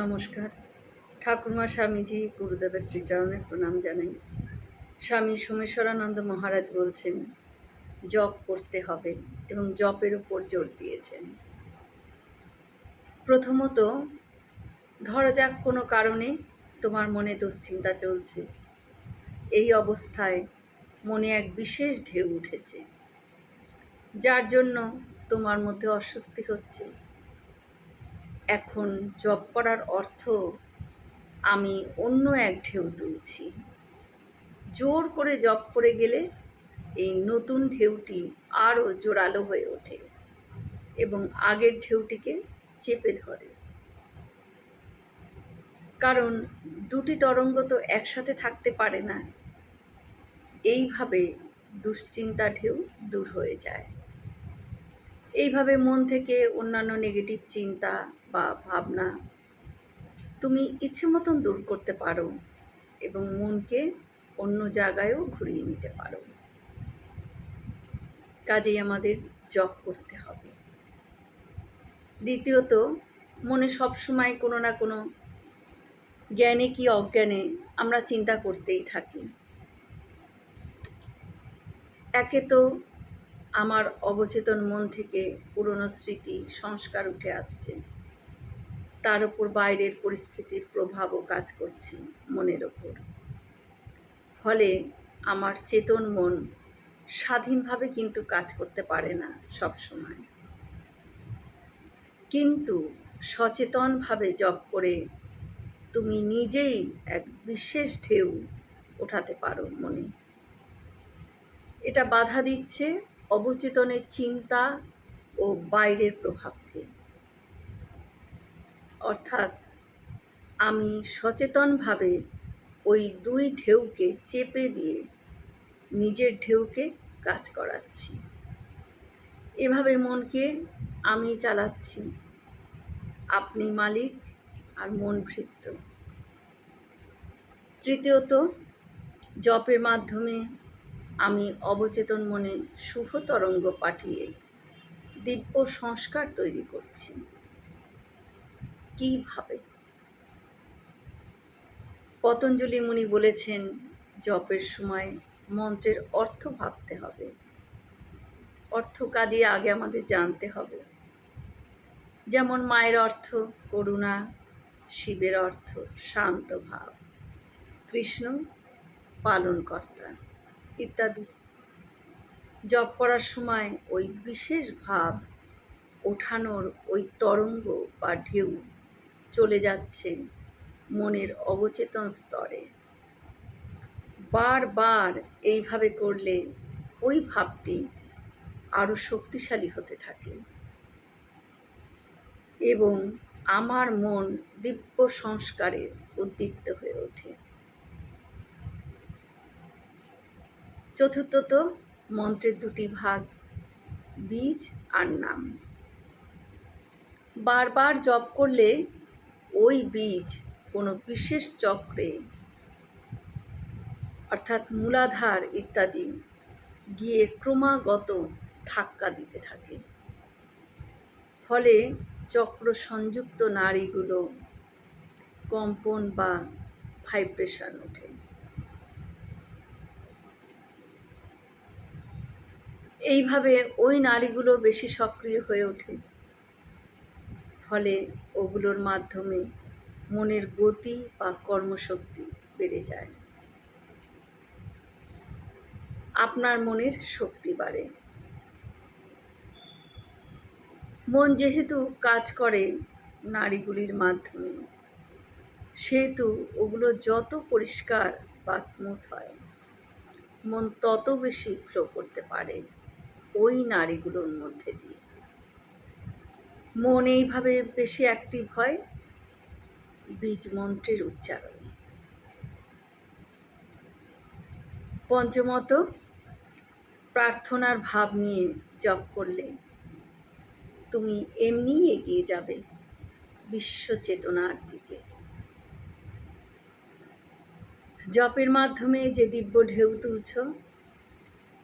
নমস্কার। ঠাকুরমা স্বামীজি গুরুদেবের শ্রীচরণে প্রণাম জানাই। স্বামী সোমেশ্বরানন্দ মহারাজ বলছেন, জপ করতে হবে এবং জপের উপর জোর দিয়েছেন। প্রথমত, ধরা যাক কোনো কারণে তোমার মনে দুশ্চিন্তা চলছে। এই অবস্থায় মনে এক বিশেষ ঢেউ উঠেছে, যার জন্য তোমার মধ্যে অস্বস্তি হচ্ছে। এখন জব করার অর্থ আমি অন্য এক ঢেউ তুলছি। জোর করে জব করে গেলে এই নতুন ঢেউটি আরও জোরালো হয়ে ওঠে এবং আগের ঢেউটিকে চেপে ধরে। কারণ দুটি তরঙ্গ তো একসাথে থাকতে পারে না। এইভাবে দুশ্চিন্তা ঢেউ দূর হয়ে যায়। এইভাবে মন থেকে অন্যান্য নেগেটিভ চিন্তা বা ভাবনা তুমি ইচ্ছে মতন দূর করতে পারো এবং মনকে অন্য জায়গায়ও ঘুরিয়ে নিতে পারো। কাজেই আমাদের জব করতে হবে। দ্বিতীয়ত, মনে সবসময় কোনো না কোনো জ্ঞানে কি অজ্ঞানে আমরা চিন্তা করতেই থাকি। একে তো আমার অবচেতন মন থেকে পুরনো স্মৃতি, সংস্কার উঠে আসছে। তার উপর বাইরের পরিস্থিতির প্রভাবও কাজ করছে মনের ওপর ফলে আমার চেতন মন স্বাধীনভাবে কিন্তু কাজ করতে পারে না সব সময়। কিন্তু সচেতনভাবে জব করে তুমি নিজেই এক বিশেষ ঢেউ ওঠাতে পারো মনে। এটা বাধা দিচ্ছে অবচেতনের চিন্তা ও বাইরের প্রভাবকে। অর্থাৎ আমি সচেতনভাবে ওই দুই ঢেউকে চেপে দিয়ে নিজের ঢেউকে কাজ করাচ্ছি। এভাবে মনকে আমি চালাচ্ছি। আপনি মালিক আর মন ভৃত্য। তৃতীয়ত, জপের মাধ্যমে আমি অবচেতন মনে শুভ তরঙ্গ পাঠিয়ে দিব্য সংস্কার তৈরি করছি। কীভাবে? পতঞ্জলি মুনি বলেছেন, জপের সময় মন্ত্রের অর্থ ভাবতে হবে। অর্থ কাজে আগে আমাদের জানতে হবে। যেমন মায়ের অর্থ, করুণা, শিবের অর্থ, শান্ত ভাব, কৃষ্ণ, পালনকর্তা ইত্যাদি। জপ করার সময় ওই বিশেষ ভাব ওঠানোর ওই তরঙ্গ বা ঢেউ চলে যাচ্ছে মনের অবচেতন স্তরে। বারবার এইভাবে করলে ওই ভাবটি আরও শক্তিশালী হতে থাকে। এবং আমার মন দিব্য সংস্কারে উদ্দীপ্ত হয়ে ওঠে। চতুর্থত মন্ত্রের দুটি ভাগ, বীজ আর নাম। বারবার জপ করলে ওই বীজ কোনো বিশেষ চক্রে, অর্থাৎ মূলাধার ইত্যাদি গিয়ে ক্রমাগত ধাক্কা দিতে থাকে। ফলে চক্র সংযুক্ত নারীগুলো কম্পন বা ভাইব্রেশন ওঠে। এইভাবে ওই নারীগুলো বেশি সক্রিয় হয়ে ওঠে। ফলে ওগুলোর মাধ্যমে মনের গতি বা কর্মশক্তি বেড়ে যায়। আপনার মনের শক্তি বাড়ে। মন যেহেতু কাজ করে নারীগুলির মাধ্যমে, সেহেতু ওগুলো যত পরিষ্কার বা স্মুথ হয়, মন তত বেশি ফ্লো করতে পারে ওই নারীগুলোর মধ্যে দিয়ে। মন এইভাবে বেশি অ্যাক্টিভ হয়, বীজ মন্ত্রের উচ্চারণে। পঞ্চমত, প্রার্থনার ভাব নিয়ে জপ করলে তুমি এমনিই এগিয়ে যাবে বিশ্ব চেতনার দিকে। জপের মাধ্যমে যে দিব্য ঢেউ তুলছ,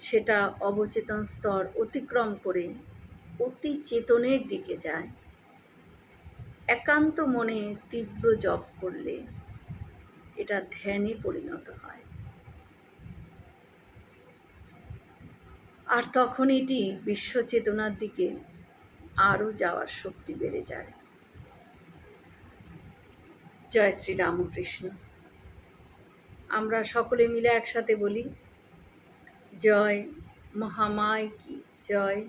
সেটা অবচেতন স্তর অতিক্রম করে অতি চেতনের দিকে যায়। একান্ত মনে তীব্র জপ করলে এটা ধ্যানে পরিণত হয়। আর তখন এটি বিশ্ব চেতনার দিকে আরও যাওয়ার শক্তি বেড়ে যায়। জয় শ্রী রামকৃষ্ণ। আমরা সকলে মিলে একসাথে বলি, জয় মহামায় কি, জয়